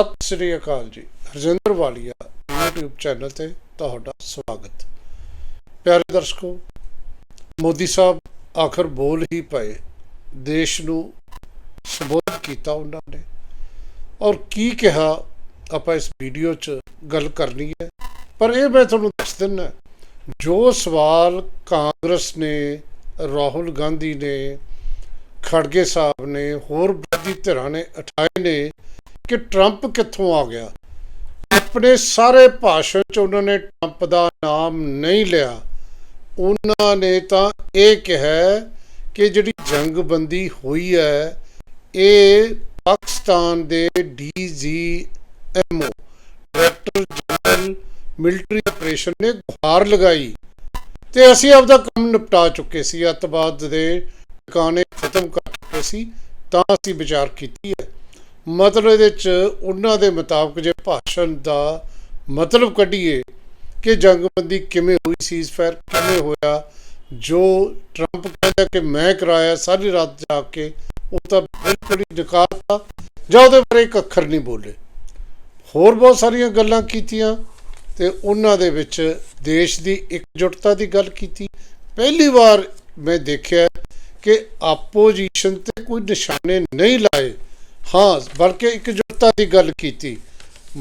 ਸਤਿ ਸ੍ਰੀ ਅਕਾਲ ਜੀ। ਰਜਿੰਦਰ ਵਾਲੀਆ, YouTube channel ਤੇ ਤੁਹਾਡਾ ਸਵਾਗਤ। ਪਿਆਰੇ ਦਰਸ਼ਕੋ, ਮੋਦੀ ਸਾਹਿਬ ਆਖਰ ਬੋਲ ਹੀ ਪਏ। ਦੇਸ਼ ਨੂੰ ਸੰਬੋਧਨ ਕੀਤਾ ਉਹਨਾਂ ਨੇ। ਔਰ ਕੀ ਕਿਹਾ ਆਪਾਂ ਇਸ ਵੀਡੀਓ 'ਚ ਗੱਲ ਕਰਨੀ ਹੈ। ਪਰ ਇਹ ਮੈਂ ਤੁਹਾਨੂੰ ਦੱਸ ਦਿੰਦਾ ਜੋ ਸਵਾਲ ਕਾਂਗਰਸ ਨੇ, ਰਾਹੁਲ ਗਾਂਧੀ ਨੇ, ਖੜਗੇ ਸਾਹਿਬ ਨੇ, ਹੋਰ ਵਿਰੋਧੀ ਧਿਰਾਂ ਨੇ ਉਠਾਏ ਨੇ ਕਿ ਟਰੰਪ ਕਿੱਥੋਂ ਆ ਗਿਆ? ਆਪਣੇ ਸਾਰੇ ਭਾਸ਼ਣ 'ਚ ਉਹਨਾਂ ਨੇ ਟਰੰਪ ਦਾ ਨਾਮ ਨਹੀਂ ਲਿਆ। ਉਹਨਾਂ ਨੇ ਤਾਂ ਇਹ ਕਿਹਾ ਕਿ ਜਿਹੜੀ ਜੰਗਬੰਦੀ ਹੋਈ ਹੈ, ਇਹ ਪਾਕਿਸਤਾਨ ਦੇ DGMO director general military operation ਨੇ ਗੁਹਾਰ ਲਗਾਈ। ਤੇ ਅਸੀਂ ਆਪਦਾ ਕੰਮ ਨਿਪਟਾ ਚੁੱਕੇ ਸੀ, ਅੱਤਵਾਦ ਦੇ ਟਿਕਾਣੇ ਖਤਮ ਕਰ ਚੁੱਕੇ ਸੀ, ਤਾਂ ਅਸੀਂ ਵਿਚਾਰ ਕੀਤੀ ਹੈ। ਮਤਲਬ ਇਹਦੇ ਚ ਉਹਨਾਂ ਦੇ ਮੁਤਾਬਕ ਜੇ ਭਾਸ਼ਣ ਦਾ ਮਤਲਬ ਕੱਢੀਏ ਕਿ ਜੰਗਬੰਦੀ ਕਿਵੇਂ ਹੋਈ ਸੀਜ਼ਫਾਇਰ ਕਿਵੇਂ ਹੋਇਆ, ਜੋ ਟਰੰਪ ਕਹਿੰਦਾ ਕਿ ਮੈਂ ਕਰਾਇਆ, ਸਾਰੀ ਰਾਤ ਜਾ ਕੇ ਉਹ ਤਾਂ ਬਿਲਕੁਲ ਹੀ ਨਕਾਰਤਾ ਜਾਂ ਉਹਦੇ ਬਾਰੇ ਇੱਕ ਅੱਖਰ ਨਹੀਂ ਬੋਲੇ। ਹੋਰ ਬਹੁਤ ਸਾਰੀਆਂ ਗੱਲਾਂ ਕੀਤੀਆਂ ਤੇ ਉਹਨਾਂ ਦੇ ਵਿੱਚ ਦੇਸ਼ ਦੀ ਇਕਜੁੱਟਤਾ ਦੀ ਗੱਲ ਕੀਤੀ। ਪਹਿਲੀ ਵਾਰ ਮੈਂ ਦੇਖਿਆ ਕਿ ਆਪੋਜੀਸ਼ਨ ਤੇ ਕੋਈ ਨਿਸ਼ਾਨੇ ਨਹੀਂ ਲਾਏ ਹਾਂ ਬਲਕਿ ਇਕਜੁੱਟਤਾ ਦੀ ਗੱਲ ਕੀਤੀ।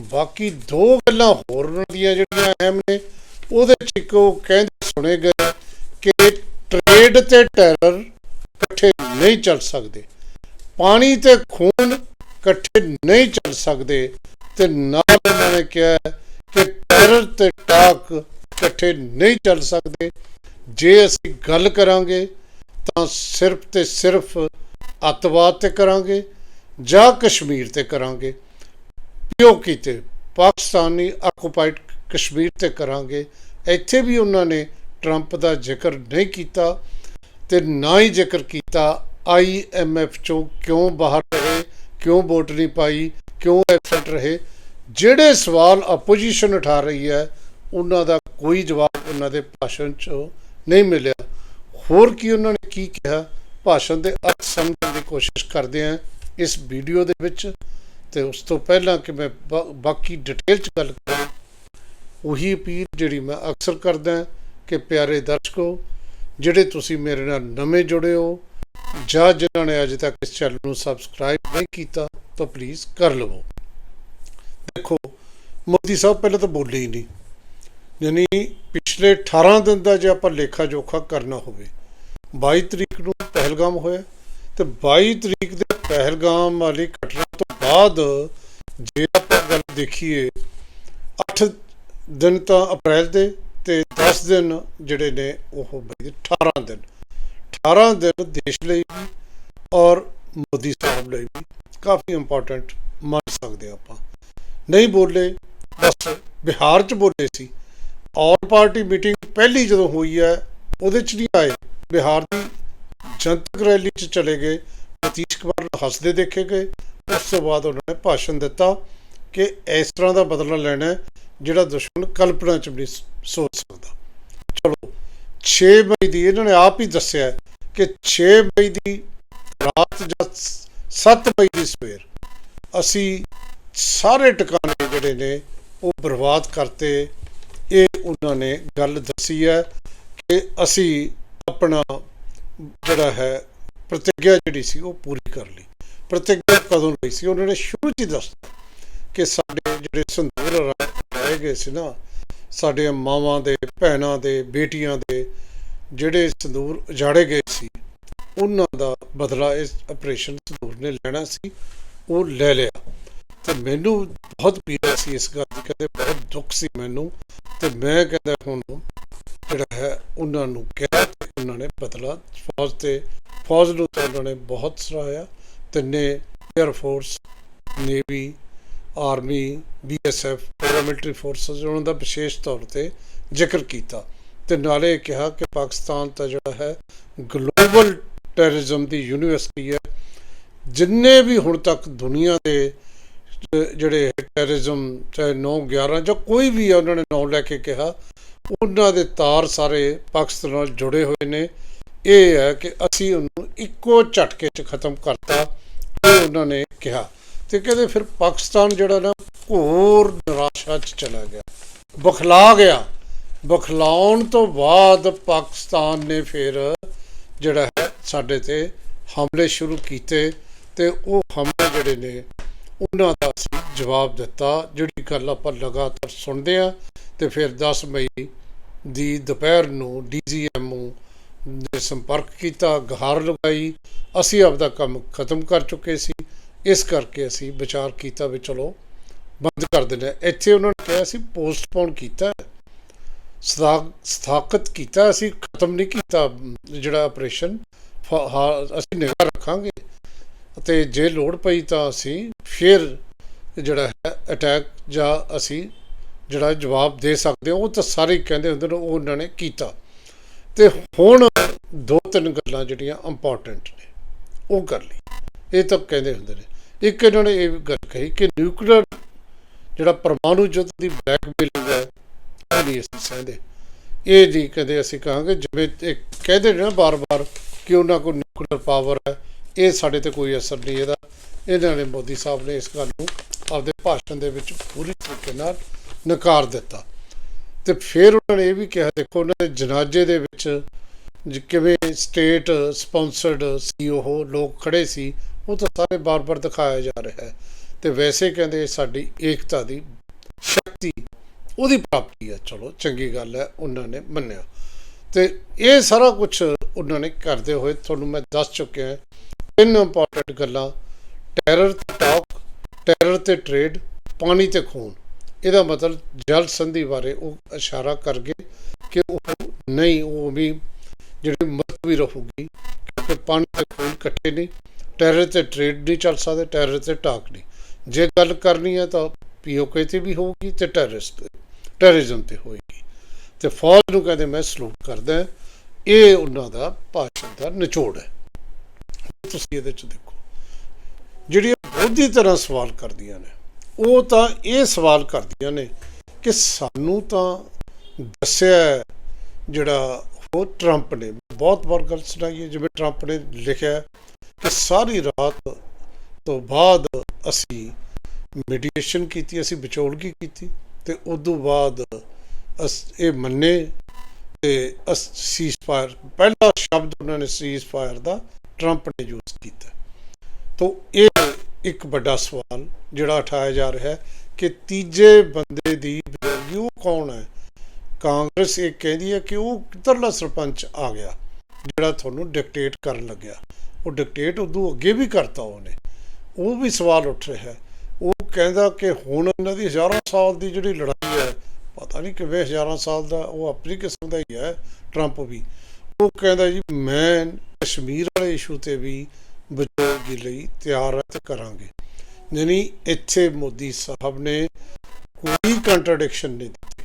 ਬਾਕੀ ਦੋ ਗੱਲਾਂ ਹੋਰ ਉਹਨਾਂ ਦੀਆਂ ਜਿਹੜੀਆਂ ਅਹਿਮ ਨੇ, ਉਹਦੇ ਚ ਇੱਕ ਉਹ ਕਹਿੰਦੇ ਸੁਣੇ ਗਏ ਕਿ ਟ੍ਰੇਡ ਤੇ ਟੈਰਰ ਇਕੱਠੇ ਨਹੀਂ ਚੱਲ ਸਕਦੇ। ਪਾਣੀ ਤੇ ਖੂਨ ਇਕੱਠੇ ਨਹੀਂ ਚੱਲ ਸਕਦੇ ਤੇ ਨਾਲ ਉਹਨਾਂ ਨੇ ਕਿਹਾ ਕਿ ਟੈਰਰ ਤੇ ਟਾਕ ਇਕੱਠੇ ਨਹੀਂ ਚੱਲ ਸਕਦੇ। ਜੇ ਅਸੀਂ ਗੱਲ ਕਰਾਂਗੇ ਤਾਂ ਸਿਰਫ ਤੇ ਸਿਰਫ ਅੱਤਵਾਦ ਤੇ ਕਰਾਂਗੇ। ਜਾਂ ਕਸ਼ਮੀਰ ਤੇ ਕਰਾਂਗੇ। ਪੀਓਕੀ ਕੀਤੇ ਪਾਕਿਸਤਾਨੀ ਆਕੂਪਾਈਡ ਕਸ਼ਮੀਰ ਤੇ ਕਰਾਂਗੇ। ਇੱਥੇ ਵੀ ਉਹਨਾਂ ਨੇ ਟਰੰਪ ਦਾ ਜ਼ਿਕਰ ਨਹੀਂ ਕੀਤਾ ਤੇ ਨਾ ਹੀ ਜ਼ਿਕਰ ਕੀਤਾ ਆਈਐਮਐਫ ਚੋਂ ਕਿਉਂ ਬਾਹਰ ਰਹੇ, ਕਿਉਂ ਵੋਟ ਨਹੀਂ ਪਾਈ, ਕਿਉਂ ਐਬਸੈਂਟ ਰਹੇ। ਜਿਹੜੇ ਸਵਾਲ ਆਪੋਜੀਸ਼ਨ ਉਠਾ ਰਹੀ ਹੈ, ਉਹਨਾਂ ਦਾ ਕੋਈ ਜਵਾਬ ਉਹਨਾਂ ਦੇ ਭਾਸ਼ਣ 'ਚ ਨਹੀਂ ਮਿਲਿਆ। ਹੋਰ ਕੀ ਉਹਨਾਂ ਨੇ ਕੀ ਕਿਹਾ? ਭਾਸ਼ਣ ਦੇ ਅਰਥ ਸਮਝਣ ਦੀ ਕੋਸ਼ਿਸ਼ ਕਰਦੇ ਹਾਂ। ਇਸ ਵੀਡੀਓ ਦੇ ਵਿੱਚ ਤੇ ਉਸ ਤੋਂ ਪਹਿਲਾਂ ਕਿ ਮੈਂ ਬਾਕੀ ਡਿਟੇਲ 'ਚ ਗੱਲ ਕਰਾਂ, ਉਹੀ ਅਪੀਲ ਜਿਹੜੀ ਮੈਂ ਅਕਸਰ ਕਰਦਾ ਕਿ ਪਿਆਰੇ ਦਰਸ਼ਕੋ, ਜਿਹੜੇ ਤੁਸੀਂ ਮੇਰੇ ਨਾਲ ਨਵੇਂ ਜੁੜੇ ਹੋ ਜਾਂ ਜਿਨ੍ਹਾਂ ਨੇ ਅਜੇ ਤੱਕ ਇਸ ਚੈਨਲ ਨੂੰ ਸਬਸਕ੍ਰਾਈਬ ਨਹੀਂ ਕੀਤਾ, ਤਾਂ ਪਲੀਜ਼ ਕਰ ਲਵੋ। ਦੇਖੋ, ਮੋਦੀ ਸਾਹਿਬ ਪਹਿਲਾਂ ਤਾਂ ਬੋਲੇ ਹੀ ਨਹੀਂ। ਯਾਨੀ ਪਿਛਲੇ 18 ਦਿਨ ਦਾ ਜੇ ਆਪਾਂ ਲੇਖਾ ਜੋਖਾ ਕਰਨਾ ਹੋਵੇ 22 ਤਰੀਕ ਨੂੰ ਪਹਿਲਗਾਮ ਹੋਇਆ ਤੇ 22 ਤਰੀਕ ਦੇ ਪਹਿਲਗਾਮ ਵਾਲੀ ਘਟਨਾ ਤੋਂ ਬਾਅਦ ਜੇ ਆਪਾਂ ਗੱਲ ਦੇਖੀਏ 8 ਦਿਨ ਤਾਂ ਅਪ੍ਰੈਲ ਦੇ ਤੇ 10 ਦਿਨ ਜਿਹੜੇ ਨੇ ਉਹ ਬਈ 18 ਦਿਨ। 18 ਦਿਨ ਦੇਸ਼ ਲਈ ਵੀ ਔਰ ਮੋਦੀ ਸਾਹਿਬ ਲਈ ਵੀ ਕਾਫੀ ਇੰਪੋਰਟੈਂਟ ਮੰਨ ਸਕਦੇ ਆਪਾਂ। ਨਹੀਂ ਬੋਲੇ, ਬਸ ਬਿਹਾਰ ਚ ਬੋਲੇ ਸੀ। ਆਲ ਪਾਰਟੀ ਮੀਟਿੰਗ ਪਹਿਲੀ ਜਦੋਂ ਹੋਈ ਹੈ, ਉਹਦੇ ਚ ਨਹੀਂ ਆਏ। ਬਿਹਾਰ ਦੀ ਜਨਤਕ ਰੈਲੀ ਚ ਚਲੇ ਗਏ। ਨਤੀਸ਼ ਕੁਮਾਰ ਨੂੰ ਹੱਸਦੇ ਦੇਖੇ ਗਏ। ਉਸ ਤੋਂ ਬਾਅਦ ਉਹਨਾਂ ਨੇ ਭਾਸ਼ਣ ਦਿੱਤਾ ਕਿ ਇਸ ਤਰ੍ਹਾਂ ਦਾ ਬਦਲਾ ਲੈਣਾ ਜਿਹੜਾ ਦੁਸ਼ਮਣ ਕਲਪਨਾ ਚ ਵੀ ਨਹੀਂ ਸੋਚ ਸਕਦਾ। ਚਲੋ 6 ਮਈ ਦੀ ਇਹਨਾਂ ਨੇ ਆਪ ਹੀ ਦੱਸਿਆ ਕਿ 6 ਮਈ ਦੀ ਰਾਤ ਜਾਂ 7 ਮਈ ਦੀ ਸਵੇਰ ਅਸੀਂ ਸਾਰੇ ਟਿਕਾਣੇ ਜਿਹੜੇ ਨੇ ਉਹ ਬਰਬਾਦ ਕਰਤੇ। ਇਹ ਉਹਨਾਂ ਨੇ ਗੱਲ ਦੱਸੀ ਹੈ ਕਿ ਅਸੀਂ ਆਪਣਾ ਜਿਹੜਾ ਹੈ ਪ੍ਰਤੀਗਿਆ ਜਿਹੜੀ ਸੀ ਉਹ ਪੂਰੀ ਕਰ ਲਈ। ਪ੍ਰਤੀਗਿਆ ਕਦੋਂ ਲਈ ਸੀ? ਉਹਨਾਂ ਨੇ ਸ਼ੁਰੂ 'ਚ ਹੀ ਦੱਸਤਾ ਕਿ ਸਾਡੇ ਜਿਹੜੇ ਸੰਦੂਰ ਰਹਿ ਗਏ ਸੀ ਨਾ, ਸਾਡੇ ਮਾਵਾਂ ਦੇ, ਭੈਣਾਂ ਦੇ, ਬੇਟੀਆਂ ਦੇ, ਜਿਹੜੇ ਸੰਦੂਰ ਉਜਾੜੇ ਗਏ ਸੀ, ਉਹਨਾਂ ਦਾ ਬਦਲਾ ਇਸ ਆਪਰੇਸ਼ਨ ਸੰਦੂਰ ਨੇ ਲੈਣਾ ਸੀ, ਉਹ ਲੈ ਲਿਆ। ਤੇ ਮੈਨੂੰ ਬਹੁਤ ਪੀੜਾ ਸੀ ਇਸ ਗੱਲ ਦੀ, ਕਹਿੰਦੇ ਬਹੁਤ ਦੁੱਖ ਸੀ ਮੈਨੂੰ। ਤੇ ਮੈਂ ਕਹਿੰਦਾ ਹੁਣ ਜਿਹੜਾ ਹੈ, ਉਹਨਾਂ ਨੂੰ ਕਿਹਾ ਉਹਨਾਂ ਨੇ ਬਦਲਾ ਫੌਜ ਤੇ, ਫੌਜ ਨੂੰ ਤਾਂ ਉਹਨਾਂ ਨੇ ਬਹੁਤ ਸਰਾਇਆ ਤੇ ਨੇ air force navy army BSF paramilitary forces ਉਹਨਾਂ ਦਾ ਵਿਸ਼ੇਸ਼ ਤੌਰ ਤੇ ਜ਼ਿਕਰ ਕੀਤਾ। ਤੇ ਨਾਲੇ ਕਿਹਾ ਕਿ ਪਾਕਿਸਤਾਨ ਤਾਂ ਜਿਹੜਾ ਹੈ ਗਲੋਬਲ ਟੈਰਰਿਜ਼ਮ ਦੀ ਯੂਨੀਵਰਸਿਟੀ ਹੈ। ਜਿੰਨੇ ਵੀ ਹੁਣ ਤੱਕ ਦੁਨੀਆ ਦੇ ਜਿਹੜੇ ਟੈਰਰਿਜ਼ਮ ਚਾਹੇ 9 11 ਜਾਂ ਕੋਈ ਵੀ ਹੈ ਉਹਨਾਂ ਨੇ ਨਾਂ ਲੈ ਕੇ ਕਿਹਾ ਉਹਨਾਂ ਦੇ ਤਾਰ ਸਾਰੇ ਪਾਕਿਸਤਾਨ ਨਾਲ ਜੁੜੇ ਹੋਏ ਨੇ। ਇਹ ਹੈ ਕਿ ਅਸੀਂ ਉਹਨੂੰ ਇੱਕੋ ਝਟਕੇ 'ਚ ਖਤਮ ਕਰਤਾ, ਇਹ ਉਹਨਾਂ ਨੇ ਕਿਹਾ। ਤੇ ਕਹਿੰਦੇ ਫਿਰ ਪਾਕਿਸਤਾਨ ਜਿਹੜਾ ਨਾ ਘੋਰ ਨਿਰਾਸ਼ਾ 'ਚ ਚਲਾ ਗਿਆ। ਬਖਲਾ ਗਿਆ। ਬਖਲਾਉਣ ਤੋਂ ਬਾਅਦ ਪਾਕਿਸਤਾਨ ਨੇ ਫਿਰ ਜਿਹੜਾ ਹੈ ਸਾਡੇ ਤੇ ਹਮਲੇ ਸ਼ੁਰੂ ਕੀਤੇ ਤੇ ਉਹ ਹਮਲੇ ਜਿਹੜੇ ਨੇ, ਉਹਨਾਂ ਦਾ ਅਸੀਂ ਜਵਾਬ ਦਿੱਤਾ। ਜਿਹੜੀ ਗੱਲ ਆਪਾਂ ਲਗਾਤਾਰ ਸੁਣਦੇ ਆ ਤੇ ਫਿਰ 10 ਮਈ ਦੀ ਦੁਪਹਿਰ ਨੂੰ ਡੀਜੀਐਮਓ ਨੇ ਸੰਪਰਕ ਕੀਤਾ, ਗਹਾਰ ਲਗਾਈ। ਅਸੀਂ ਆਪਦਾ ਕੰਮ ਖਤਮ ਕਰ ਚੁੱਕੇ ਸੀ। ਇਸ ਕਰਕੇ ਅਸੀਂ ਵਿਚਾਰ ਕੀਤਾ ਵੀ ਚਲੋ ਬੰਦ ਕਰ ਦਿੰਦੇ ਹਾਂ। ਇੱਥੇ ਉਹਨਾਂ ਨੇ ਕਿਹਾ ਸੀ ਪੋਸਟਪੋਨ ਕੀਤਾ। ਸਥਾ- ਸਥਾਪਿਤ ਕੀਤਾ ਅਸੀਂ, ਖਤਮ ਨਹੀਂ ਕੀਤਾ ਜਿਹੜਾ ਆਪਰੇਸ਼ਨ। ਅਸੀਂ ਨਿਗਰ ਰੱਖਾਂਗੇ ਅਤੇ ਜੇ ਲੋੜ ਪਈ ਤਾਂ ਅਸੀਂ ਫਿਰ ਜਿਹੜਾ ਹੈ ਅਟੈਕ ਜਾਂ ਅਸੀਂ ਜਿਹੜਾ ਜਵਾਬ ਦੇ ਸਕਦੇ ਹਾਂ, ਉਹ ਤਾਂ ਸਾਰੇ ਕਹਿੰਦੇ ਹੁੰਦੇ ਨੇ, ਉਹ ਉਹਨਾਂ ਨੇ ਕੀਤਾ। ਤੇ ਹੁਣ ਦੋ ਤਿੰਨ ਗੱਲਾਂ ਜਿਹੜੀਆਂ ਇੰਪੋਰਟੈਂਟ ਨੇ, ਉਹ ਕਰ ਲਈ। ਇਹ ਤਾਂ ਕਹਿੰਦੇ ਹੁੰਦੇ ਨੇ, ਇੱਕ ਇਹਨਾਂ ਨੇ ਇਹ ਵੀ ਗੱਲ ਕਹੀ ਕਿ ਨਿਊਕਲੀਅਰ ਜਿਹੜਾ ਪਰਮਾਣੂ ਯੁੱਧ ਦੀ ਬਲੈਕਮੇਲਿੰਗ ਹੈ, ਉਹ ਨਹੀਂ ਅਸੀਂ ਸਹਿੰਦੇ। ਇਹ ਜੀ ਕਦੇ ਅਸੀਂ ਕਹਾਂਗੇ, ਜਿਵੇਂ ਇਹ ਕਹਿੰਦੇ ਨੇ ਨਾ ਬਾਰ-ਬਾਰ ਕਿ ਉਹਨਾਂ ਕੋਲ ਨਿਊਕਲੀਅਰ ਪਾਵਰ ਹੈ, ਇਹ ਸਾਡੇ ਤੇ ਕੋਈ ਅਸਰ ਨਹੀਂ ਇਹਦਾ। ਇਹਨਾਂ ਨੇ ਮੋਦੀ ਸਾਹਿਬ ਨੇ ਇਸ ਗੱਲ ਨੂੰ ਆਪਦੇ ਭਾਸ਼ਣ ਦੇ ਵਿੱਚ ਪੂਰੀ ਤਰੀਕੇ ਨਾਲ ਨਕਾਰ ਦਿੱਤਾ। ਤੇ ਫਿਰ ਉਹਨਾਂ ਨੇ ਇਹ ਵੀ ਕਿਹਾ, ਦੇਖੋ ਉਹਨਾਂ ਦੇ ਜਨਾਜ਼ੇ ਦੇ ਵਿੱਚ ਕਿਵੇਂ ਸਟੇਟ ਸਪਾਂਸਰਡ ਸੀ ਉਹ, ਲੋਕ ਖੜੇ ਸੀ, ਉਹ ਤਾਂ ਸਾਰੇ ਬਾਰ-ਬਾਰ ਦਿਖਾਇਆ ਜਾ ਰਿਹਾ ਹੈ। ਤੇ ਵੈਸੇ ਕਹਿੰਦੇ ਸਾਡੀ ਏਕਤਾ ਦੀ ਸ਼ਕਤੀ, ਉਹਦੀ ਪ੍ਰਾਪਤੀ ਹੈ। ਚਲੋ, ਚੰਗੀ ਗੱਲ ਹੈ, ਉਹਨਾਂ ਨੇ ਮੰਨਿਆ। ਤੇ ਇਹ ਸਾਰਾ ਕੁਝ ਉਹਨਾਂ ਨੇ ਕਰਦੇ ਹੋਏ ਤੁਹਾਨੂੰ ਮੈਂ ਦੱਸ ਚੁੱਕਿਆ ਤਿੰਨ ਇੰਪੋਰਟੈਂਟ ਗੱਲਾਂ ਟੈਰਰ ਤੇ ਟਾਕ ਟੈਰਰ ਤੇ ਟ੍ਰੇਡ ਪਾਣੀ ਤੇ ਖੂਨ। ਇਹਦਾ ਮਤਲਬ ਜਲ ਸੰਧੀ ਬਾਰੇ ਉਹ ਇਸ਼ਾਰਾ ਕਰ ਗਏ ਕਿ ਉਹ ਨਹੀਂ, ਉਹ ਵੀ ਜਿਹੜੀ ਮਤ ਵੀ ਰਹੂਗੀ, ਕਿਉਂਕਿ ਪਾਣੀ ਤੇ ਖੂਨ ਇਕੱਠੇ ਨਹੀਂ, ਟੈਰਰ ਤੇ ਟ੍ਰੇਡ ਨਹੀਂ ਚੱਲ ਸਕਦੇ, ਟੈਰਰ ਤੇ ਟਾਕ ਨਹੀਂ। ਜੇ ਗੱਲ ਕਰਨੀ ਹੈ ਤਾਂ ਪੀਓਕੇ ਤੇ ਵੀ ਹੋਊਗੀ ਤੇ ਟੈਰਰਿਸਟ ਟੈਰਰਿਜ਼ਮ ਤੇ ਹੋਏਗੀ। ਤੇ ਫੌਜ ਨੂੰ ਕਹਿੰਦੇ ਮੈਂ ਸਲੂਟ ਕਰਦਾ ਇਹ ਉਹਨਾਂ ਦਾ ਭਾਸ਼ਣ ਦਾ ਨਿਚੋੜ ਹੈ। ਤੁਸੀਂ ਇਹਦੇ ਚ ਦੇਖੋ, ਜਿਹੜੀਆਂ ਬੋਧੀ ਤਰ੍ਹਾਂ ਸਵਾਲ ਕਰਦੀਆਂ ਨੇ ਉਹ ਤਾਂ ਇਹ ਸਵਾਲ ਕਰਦੀਆਂ ਨੇ ਕਿ ਸਾਨੂੰ ਤਾਂ ਦੱਸਿਆ ਜਿਹੜਾ ਉਹ ਟਰੰਪ ਨੇ। ਬਹੁਤ ਵਾਰ ਗੱਲ ਸੁਣਾਈ ਹੈ, ਜਿਵੇਂ ਟਰੰਪ ਨੇ ਲਿਖਿਆ ਕਿ ਸਾਰੀ ਰਾਤ ਤੋਂ ਬਾਅਦ ਅਸੀਂ ਮੈਡੀਟੇਸ਼ਨ ਕੀਤੀ, ਅਸੀਂ ਵਿਚੋਲਗੀ ਕੀਤੀ ਤੇ ਉਸ ਤੋਂ ਬਾਅਦ ਅਸ, ਇਹ ਮੰਨੇ ਤੇ ਅਸ ਸੀਜ਼ਫਾਇਰ ਪਹਿਲਾ ਸ਼ਬਦ ਉਹਨਾਂ ਨੇ ਸੀਜ਼ਫਾਇਰ ਦਾ ਟਰੰਪ ਨੇ ਯੂਜ਼ ਕੀਤਾ। ਤੋਂ ਇਹ ਇੱਕ ਵੱਡਾ ਸਵਾਲ ਜਿਹੜਾ ਉਠਾਇਆ ਜਾ ਰਿਹਾ ਹੈ ਕਿ ਤੀਜੇ ਬੰਦੇ ਦੀ ਬੇਰੋਗੀ ਉਹ ਕੌਣ ਹੈ? ਕਾਂਗਰਸ ਇਹ ਕਹਿੰਦੀ ਹੈ ਕਿ ਉਹ ਕਿੱਧਰਲਾ ਸਰਪੰਚ ਆ ਗਿਆ, ਜਿਹੜਾ ਤੁਹਾਨੂੰ ਡਿਕਟੇਟ ਕਰਨ ਲੱਗਿਆ। ਉਹ ਡਿਕਟੇਟ ਉਦੋਂ ਅੱਗੇ ਵੀ ਕਰਤਾ ਉਹਨੇ। ਉਹ ਵੀ ਸਵਾਲ ਉੱਠ ਰਿਹਾ ਹੈ। ਉਹ ਕਹਿੰਦਾ ਕਿ ਹੁਣ ਇਹਨਾਂ ਦੀ ਹਜ਼ਾਰਾਂ ਸਾਲ ਦੀ ਜਿਹੜੀ ਲੜਾਈ ਹੈ, ਪਤਾ ਨਹੀਂ ਕਿਵੇਂ ਹਜ਼ਾਰਾਂ ਸਾਲ ਦਾ, ਉਹ ਆਪਣੀ ਕਿਸਮ ਦਾ ਹੀ ਹੈ ਟਰੰਪ ਵੀ। ਉਹ ਕਹਿੰਦਾ ਜੀ, ਮੈਂ ਕਸ਼ਮੀਰ ਵਾਲੇ ਇਸ਼ੂ ਤੇ ਵੀ ਵਿਚੋਲਗੀ ਲਈ ਤਿਆਰ ਹੈ ਤੇ ਕਰਾਂਗੇ। ਯਾਨੀ ਇੱਥੇ ਮੋਦੀ ਸਾਹਿਬ ਨੇ ਕੋਈ ਕੰਟਰਡਿਕਸ਼ਨ ਨਹੀਂ ਦਿੱਤੀ।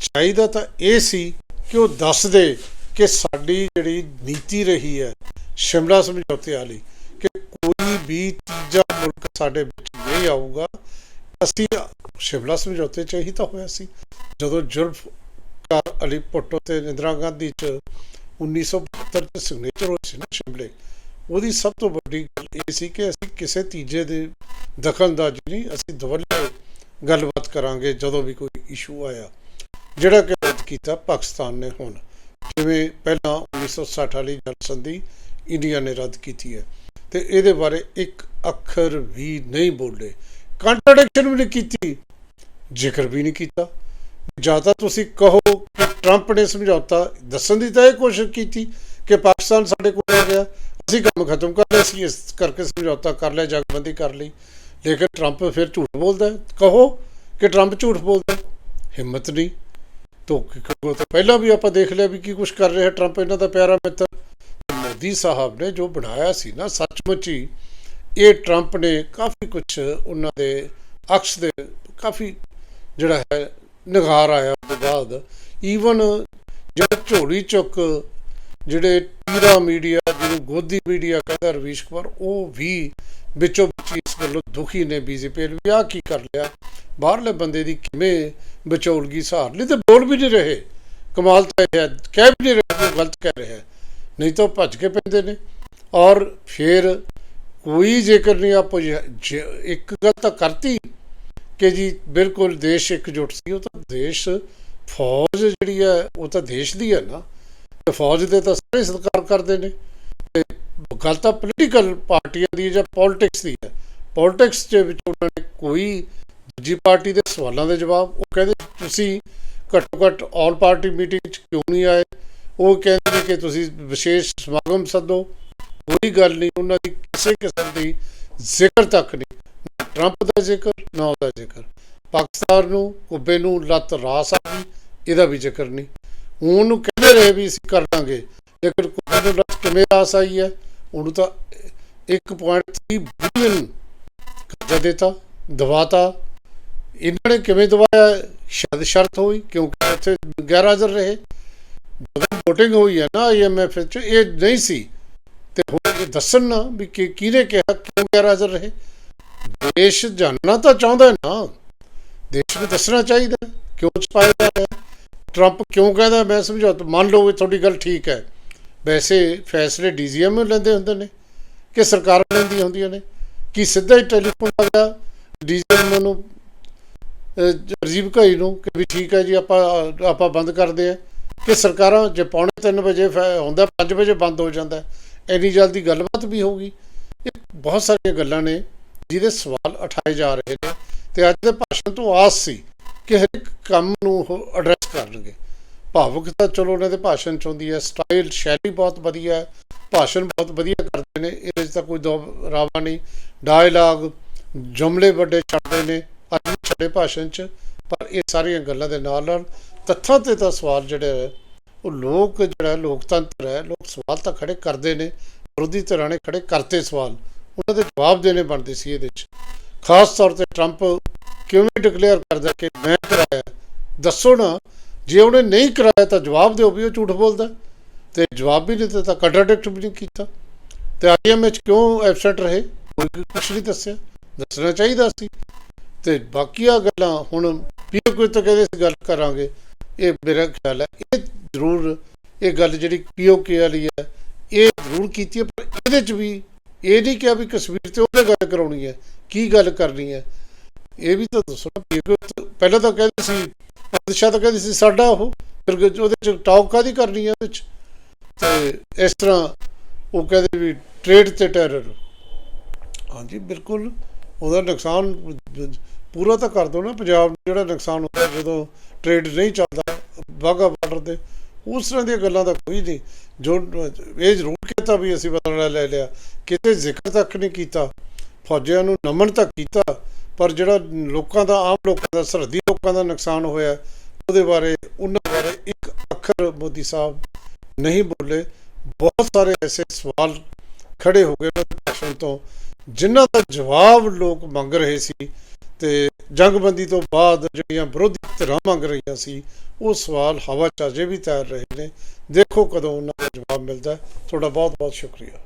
ਚਾਹੀਦਾ ਤਾਂ ਇਹ ਸੀ ਕਿ ਉਹ ਦੱਸ ਦੇ ਕਿ ਸਾਡੀ ਜਿਹੜੀ ਨੀਤੀ ਰਹੀ ਹੈ ਸ਼ਿਮਲਾ ਸਮਝੌਤੇ ਵਾਲੀ ਕਿ ਕੋਈ ਵੀ ਤੀਜਾ ਮੁਲਕ ਸਾਡੇ ਵਿੱਚ ਨਹੀਂ ਆਊਗਾ। ਅਸੀਂ ਸ਼ਿਮਲਾ ਸਮਝੌਤੇ ਚ ਹੀ ਤਾਂ ਹੋਇਆ ਸੀ। ਜਦੋਂ ਜ਼ੁਲਫਕਾਰ ਅਲੀ ਭੁੱਟੋ ਤੇ ਇੰਦਰਾ ਗਾਂਧੀ ਚ 1972 ਚ ਸਿਗਨੇਚਰ ਹੋਏ ਸੀ ਨਾ ਸ਼ਿਮਲੇ ਉਹਦੀ ਸਭ ਤੋਂ ਵੱਡੀ ਗੱਲ ਇਹ ਸੀ ਕਿ ਅਸੀਂ ਕਿਸੇ ਤੀਜੇ ਦੇ ਦਖਲਅੰਦਾਜ਼ੀ ਨਹੀਂ ਅਸੀਂ ਦਵੱਲੇ ਗੱਲਬਾਤ ਕਰਾਂਗੇ ਜਦੋਂ ਵੀ ਕੋਈ ਇਸ਼ੂ ਆਇਆ। ਜਿਹੜਾ ਕਿ ਰੱਦ ਕੀਤਾ ਪਾਕਿਸਤਾਨ ਨੇ ਹੁਣ। ਜਿਵੇਂ ਪਹਿਲਾਂ 1960 ਵਾਲੀ ਜਲ ਸੰਧੀ ਇੰਡੀਆ ਨੇ ਰੱਦ ਕੀਤੀ ਹੈ। ਤੇ ਇਹਦੇ ਬਾਰੇ ਇੱਕ ਅੱਖਰ ਵੀ ਨਹੀਂ ਬੋਲੇ। ਕੰਟਰਡਿਕਸ਼ਨ ਵੀ ਨਹੀਂ ਕੀਤੀ। ਜ਼ਿਕਰ ਵੀ ਨਹੀਂ ਕੀਤਾ। ਜਾਂ ਤਾਂ ਤੁਸੀਂ ਕਹੋ ਕਿ ਟਰੰਪ ਨੇ ਸਮਝੌਤਾ। ਦੱਸਣ ਦੀ ਤਾਂ ਇਹ ਕੋਸ਼ਿਸ਼ ਕੀਤੀ ਕਿ ਪਾਕਿਸਤਾਨ ਸਾਡੇ ਕੋਲ ਆ ਗਿਆ। ਅਸੀਂ ਕੰਮ ਖਤਮ ਕਰ ਲਿਆ ਸੀ, ਇਸ ਕਰਕੇ ਸਮਝੌਤਾ ਕਰ ਲਿਆ, ਜਗਬੰਦੀ ਕਰ ਲਈ। ਲੇਕਿਨ ਟਰੰਪ ਫਿਰ ਝੂਠ ਬੋਲਦਾ ਕਹੋ ਕਿ ਟਰੰਪ ਝੂਠ ਬੋਲਦਾ ਹਿੰਮਤ ਨਹੀਂ। ਤੋਂ ਕਿਉਂਕਿ ਤਾਂ ਪਹਿਲਾਂ ਵੀ ਆਪਾਂ ਦੇਖ ਲਿਆ ਵੀ ਕੀ ਕੁਝ ਕਰ ਰਿਹਾ ਟਰੰਪ ਇਹਨਾਂ ਦਾ ਪਿਆਰਾ ਮਿੱਤਰ। ਮੋਦੀ ਸਾਹਿਬ ਨੇ ਜੋ ਬਣਾਇਆ ਸੀ ਨਾ, ਸੱਚਮੁੱਚ ਹੀ ਇਹ ਟਰੰਪ ਨੇ ਕਾਫੀ ਕੁਝ ਉਹਨਾਂ ਦੇ ਅਕਸ ਦੇ ਕਾਫੀ ਜਿਹੜਾ ਹੈ ਨਿਗਾਰ ਆਇਆ ਉਸ ਤੋਂ ਬਾਅਦ ਈਵਨ ਜਦ ਝੋਲੀ ਚੁੱਕ ਜਿਹੜੇ ਟੀਰਾ ਮੀਡੀਆ, ਜਿਹਨੂੰ ਗੋਦੀ ਮੀਡੀਆ ਕਹਿੰਦਾ ਰਵੀਸ਼ ਕੁਮਾਰ, ਉਹ ਵੀ ਵਿੱਚੋਂ ਵਿੱਚ ਇਸ ਗੱਲੋਂ ਦੁਖੀ ਨੇ ਬੀਜੇਪੀ ਵੀ। ਆ ਕੀ ਕਰ ਲਿਆ? ਬਾਹਰਲੇ ਬੰਦੇ ਦੀ ਕਿਵੇਂ ਵਿਚੋਲਗੀ ਸਹਾਰ? ਲਈ ਤੇ ਬੋਲ ਵੀ ਨਹੀਂ ਰਹੇ। ਕਮਾਲ ਤਾਂ ਇਹ ਹੈ, ਕਹਿ ਵੀ ਨਹੀਂ ਰਹੇ ਗਲਤ ਕਹਿ ਰਿਹਾ ਨਹੀਂ ਤਾਂ ਉਹ ਭੱਜ ਕੇ ਪੈਂਦੇ ਨੇ। ਔਰ ਫਿਰ ਕੋਈ ਜੇਕਰ ਨਹੀਂ ਆਪ ਇੱਕ ਗੱਲ ਤਾਂ ਕਰਤੀ ਕਿ ਜੀ ਬਿਲਕੁਲ ਦੇਸ਼ ਇਕਜੁੱਟ ਸੀ, ਉਹ ਤਾਂ ਦੇਸ਼ ਫੌਜ ਜਿਹੜੀ ਹੈ, ਉਹ ਤਾਂ ਦੇਸ਼ ਦੀ ਹੈ ਨਾ। ਫੌਜ ਦੇ ਤਾਂ ਸਾਰੇ ਸਤਿਕਾਰ ਕਰਦੇ ਨੇ। ਤੇ ਗੱਲ ਤਾਂ ਪੋਲੀਟੀਕਲ ਪਾਰਟੀਆਂ ਦੀ ਹੈ ਜਾਂ ਪੋਲਿਟਿਕਸ ਦੀ ਹੈ। ਪੋਲਿਟਿਕਸ ਦੇ ਵਿੱਚ ਉਹਨਾਂ ਨੇ ਕੋਈ ਦੂਜੀ ਪਾਰਟੀ ਦੇ ਸਵਾਲਾਂ ਦੇ ਜਵਾਬ, ਉਹ ਕਹਿੰਦੇ ਤੁਸੀਂ ਘੱਟੋ ਘੱਟ ਆਲ ਪਾਰਟੀ ਮੀਟਿੰਗ 'ਚ ਕਿਉਂ ਨਹੀਂ ਆਏ? ਉਹ ਕਹਿੰਦੇ ਕਿ ਤੁਸੀਂ ਵਿਸ਼ੇਸ਼ ਸਮਾਗਮ ਸੱਦੋ। ਕੋਈ ਗੱਲ ਨਹੀਂ, ਉਹਨਾਂ ਦੀ ਕਿਸੇ ਕਿਸਮ ਦੀ ਜ਼ਿਕਰ ਤੱਕ ਨਹੀਂ। ਨਾ ਟਰੰਪ ਦਾ ਜ਼ਿਕਰ, ਨਾ ਉਹਦਾ ਜ਼ਿਕਰ। ਪਾਕਿਸਤਾਨ ਨੂੰ, ਕੁੱਬੇ ਨੂੰ ਲੱਤ ਰਾਸ ਆ ਗਈ, ਇਹਦਾ ਵੀ ਜ਼ਿਕਰ ਨਹੀਂ। ਉਹਨੂੰ ਕਹਿੰਦੇ ਰਹੇ ਵੀ ਅਸੀਂ ਕਰ ਲਾਂਗੇ। ਲੇਕਿਨ ਕੁੱਬੇ ਨੂੰ ਕਿਵੇਂ ਆਸ ਆਈ ਹੈ, ਉਹਨੂੰ ਤਾਂ 1.3 ਬਿਲੀਅਨ ਕਰਜ਼ਾ ਦਿੱਤਾ, ਦਵਾਤਾ। ਇਹਨਾਂ ਨੇ ਕਿਵੇਂ ਦਵਾਇਆ? ਸ਼ਰਤ ਸ਼ਰਤ ਹੋਈ, ਕਿਉਂਕਿ ਉੱਥੇ ਗੈਰ ਹਾਜ਼ਰ ਰਹੇ। ਜਦੋਂ VOTING ਹੋਈ ਹੈ ਨਾ ਆਈਐਮਐਫ ਵਿੱਚ, ਇਹ ਨਹੀਂ ਸੀ। ਤੇ ਹੁਣ ਇਹ ਦੱਸਣ ਨਾ ਵੀ ਕਿ ਕਿਹਨੇ ਕਿਹਾ, ਕਿਉਂ ਗੈਰ ਹਾਜ਼ਰ ਰਹੇ। ਦੇਸ਼ ਜਾਣਨਾ ਤਾਂ ਚਾਹੁੰਦਾ ਨਾ। ਦੇਸ਼ ਨੂੰ ਦੱਸਣਾ ਚਾਹੀਦਾ ਕਿਉਂ ਛਪਾਇਆ ਜਾ ਰਿਹਾ ਟਰੰਪ ਕਿਉਂ ਕਹਿੰਦਾ? ਮੈਂ ਸਮਝੌਤਾ ਮੰਨ ਲਓ ਵੀ ਤੁਹਾਡੀ ਗੱਲ ਠੀਕ ਹੈ। ਵੈਸੇ ਫੈਸਲੇ ਡੀਜੀਐਮ ਲੈਂਦੇ ਹੁੰਦੇ ਨੇ ਕਿ ਸਰਕਾਰਾਂ ਲੈਂਦੀਆਂ ਹੁੰਦੀਆਂ ਨੇ? ਕਿ ਸਿੱਧਾ ਹੀ ਟੈਲੀਫੋਨ ਆ ਗਿਆ? ਡੀਜੀਐਮ ਨੂੰ ਅਹ, ਰਾਜੀਵ ਘਾਈ ਨੂੰ ਕਿ ਵੀ ਠੀਕ ਹੈ ਜੀ ਆਪਾਂ ਆਪਾਂ ਬੰਦ ਕਰਦੇ ਆ ਕਿ ਸਰਕਾਰਾਂ ਜੇ ਪੌਣੇ 3 ਵਜੇ ਫੈ- ਹੁੰਦਾ 5 ਵਜੇ ਬੰਦ ਹੋ ਜਾਂਦਾ ਹੈ। ਇੰਨੀ ਜਲਦੀ ਗੱਲਬਾਤ ਵੀ ਹੋਊਗੀ। ਇਹ ਬਹੁਤ ਸਾਰੀਆਂ ਗੱਲਾਂ ਨੇ ਜਿਹਦੇ ਸਵਾਲ ਉਠਾਏ ਜਾ ਰਹੇ ਨੇ। ਤੇ ਅੱਜ ਦੇ ਭਾਸ਼ਣ ਤੋਂ ਆਸ ਸੀ ਕਿ ਹਰ ਇੱਕ ਕੰਮ ਨੂੰ ਉਹ ਐਡਰੈਸ ਕਰਨਗੇ। ਭਾਵੁਕ ਤਾਂ ਚਲੋ ਉਹਨਾਂ ਦੇ ਭਾਸ਼ਣ ਚ ਹੁੰਦੀ ਹੈ ਸਟਾਈਲ ਸ਼ੈਲੀ ਬਹੁਤ ਵਧੀਆ ਹੈ ਭਾਸ਼ਣ ਬਹੁਤ ਵਧੀਆ ਕਰਦੇ ਨੇ ਇਹਦੇ 'ਚ ਤਾਂ ਕੋਈ ਦੋ ਰਾਵਾ ਨਹੀਂ। ਡਾਇਲਾਗ ਜੁਮਲੇ ਵੱਡੇ ਛੱਡਦੇ ਨੇ ਅੱਜ ਛੱਡੇ ਭਾਸ਼ਣ ਚ ਪਰ ਇਹ ਸਾਰੀਆਂ ਗੱਲਾਂ ਦੇ ਨਾਲ ਨਾਲ ਤੱਥਾਂ ਤੇ ਤਾਂ ਸਵਾਲ ਜਿਹੜੇ ਹੈ, ਉਹ ਲੋਕ ਜਿਹੜਾ ਲੋਕਤੰਤਰ ਹੈ ਲੋਕ ਸਵਾਲ ਤਾਂ ਖੜੇ ਕਰਦੇ ਨੇ ਵਿਰੋਧੀ ਧਿਰਾਂ ਨੇ ਖੜੇ ਕਰਤੇ ਸਵਾਲ। ਉਹਨਾਂ ਦੇ ਜਵਾਬ ਦੇਣੇ ਬਣਦੇ ਸੀ ਇਹਦੇ ਚ। ਖਾਸ ਤੌਰ ਤੇ ਟਰੰਪ ਕਿਵੇਂ ਡਿਕਲੇਅਰ ਕਰਦਾ ਕਿ ਮੈਂ ਕਰਾਇਆ? ਦੱਸੋ ਨਾ, ਜੇ ਉਹਨੇ ਨਹੀਂ ਕਰਾਇਆ ਤਾਂ ਜਵਾਬ ਦਿਓ ਵੀ ਉਹ ਝੂਠ ਬੋਲਦਾ ਤੇ ਜਵਾਬ ਵੀ ਨਹੀਂ ਦਿੱਤਾ ਕੰਟਰਡਿਕਟ ਵੀ ਨਹੀਂ ਕੀਤਾ। ਤੇ ਆਈਐਮਐਚ ਕਿਉਂ ਐਬਸੈਂਟ ਰਹੇ? ਕੋਈ ਕੁਝ ਨਹੀਂ ਦੱਸਿਆ। ਦੱਸਣਾ ਚਾਹੀਦਾ ਸੀ। ਤੇ ਬਾਕੀਆਂ ਗੱਲਾਂ ਹੁਣ ਪੀਓ ਕੋਈ ਤਾਂ ਕਹਿੰਦੇ ਸੀ, ਗੱਲ ਕਰਾਂਗੇ। ਇਹ ਮੇਰਾ ਖਿਆਲ ਹੈ। ਇਹ ਜ਼ਰੂਰ, ਇਹ ਗੱਲ ਜਿਹੜੀ ਪੀਓਕੇ ਵਾਲੀ ਹੈ, ਇਹ ਜ਼ਰੂਰ ਕੀਤੀ ਹੈ। ਪਰ ਇਹਦੇ ਚ ਵੀ ਇਹ ਨਹੀਂ ਕਿਹਾ ਵੀ ਕਸ਼ਮੀਰ ਤੇ ਉਹਨੇ ਗੱਲ ਕਰਾਉਣੀ ਹੈ। ਕੀ ਗੱਲ ਕਰਨੀ ਹੈ? ਇਹ ਵੀ ਤਾਂ ਦੱਸੋ ਨਾ POK ਪਹਿਲਾਂ ਤਾਂ ਕਹਿੰਦੇ ਸੀ ਅਦਸ਼ਾ ਤਾਂ ਕਹਿੰਦੇ ਸੀ, ਸਾਡਾ ਉਹ, ਫਿਰ ਉਹਦੇ ਚ ਟਾਕ ਕਾਦੀ ਕਰਨੀ ਹੈ ਉਹਦੇ ਚ? ਤੇ ਇਸ ਤਰ੍ਹਾਂ ਉਹ ਕਹਿੰਦੇ ਵੀ ਟ੍ਰੇਡ ਤੇ ਟੈਰਰ ਹਾਂਜੀ, ਬਿਲਕੁਲ। ਉਹਦਾ ਨੁਕਸਾਨ ਪੂਰਾ ਤਾਂ ਕਰ ਦੋ ਨਾ ਪੰਜਾਬ ਨੂੰ, ਜਿਹੜਾ ਨੁਕਸਾਨ ਹੁੰਦਾ ਜਦੋਂ ਟ੍ਰੇਡ ਨਹੀਂ ਚੱਲਦਾ, ਵਾਹਗਾ ਬਾਰਡਰ ਤੇ, ਉਸ ਤਰ੍ਹਾਂ ਦੀਆਂ ਗੱਲਾਂ ਦਾ ਕੋਈ ਨਹੀਂ। ਜੋ, ਇਹ ਜ਼ਰੂਰ ਕਹਤਾ ਵੀ ਅਸੀਂ ਬਦਲਾ ਲੈ ਲਿਆ। ਕਿਤੇ ਜ਼ਿਕਰ ਤੱਕ ਨਹੀਂ ਕੀਤਾ। ਫੌਜੀਆਂ ਨੂੰ ਨਮਨ ਤਾਂ ਕੀਤਾ, ਪਰ ਜਿਹੜਾ ਲੋਕਾਂ ਦਾ, ਆਮ ਲੋਕਾਂ ਦਾ, ਸਰਹੱਦੀ ਲੋਕਾਂ ਦਾ ਨੁਕਸਾਨ ਹੋਇਆ, ਉਹਦੇ ਬਾਰੇ ਉਹਨਾਂ ਬਾਰੇ ਇੱਕ ਅੱਖਰ ਮੋਦੀ ਸਾਹਿਬ ਨਹੀਂ ਬੋਲੇ। ਬਹੁਤ ਸਾਰੇ ਐਸੇ ਸਵਾਲ ਖੜੇ ਹੋ ਗਏ ਉਹਨਾਂ ਭਾਸ਼ਣ ਤੋਂ, ਜਿਨ੍ਹਾਂ ਦਾ ਜਵਾਬ ਲੋਕ ਮੰਗ ਰਹੇ ਸੀ ਤੇ ਜੰਗਬੰਦੀ ਤੋਂ ਬਾਅਦ ਜਿਹੜੀਆਂ ਵਿਰੋਧੀ ਧਿਰਾਂ ਮੰਗ ਰਹੀਆਂ ਸੀ, ਉਹ ਸਵਾਲ ਹਵਾ 'ਚ ਅਜੇ ਵੀ ਤੈਰ ਰਹੇ ਨੇ। ਦੇਖੋ ਕਦੋਂ ਉਹਨਾਂ ਦਾ ਜਵਾਬ ਮਿਲਦਾ ਤੁਹਾਡਾ ਬਹੁਤ ਬਹੁਤ ਸ਼ੁਕਰੀਆ।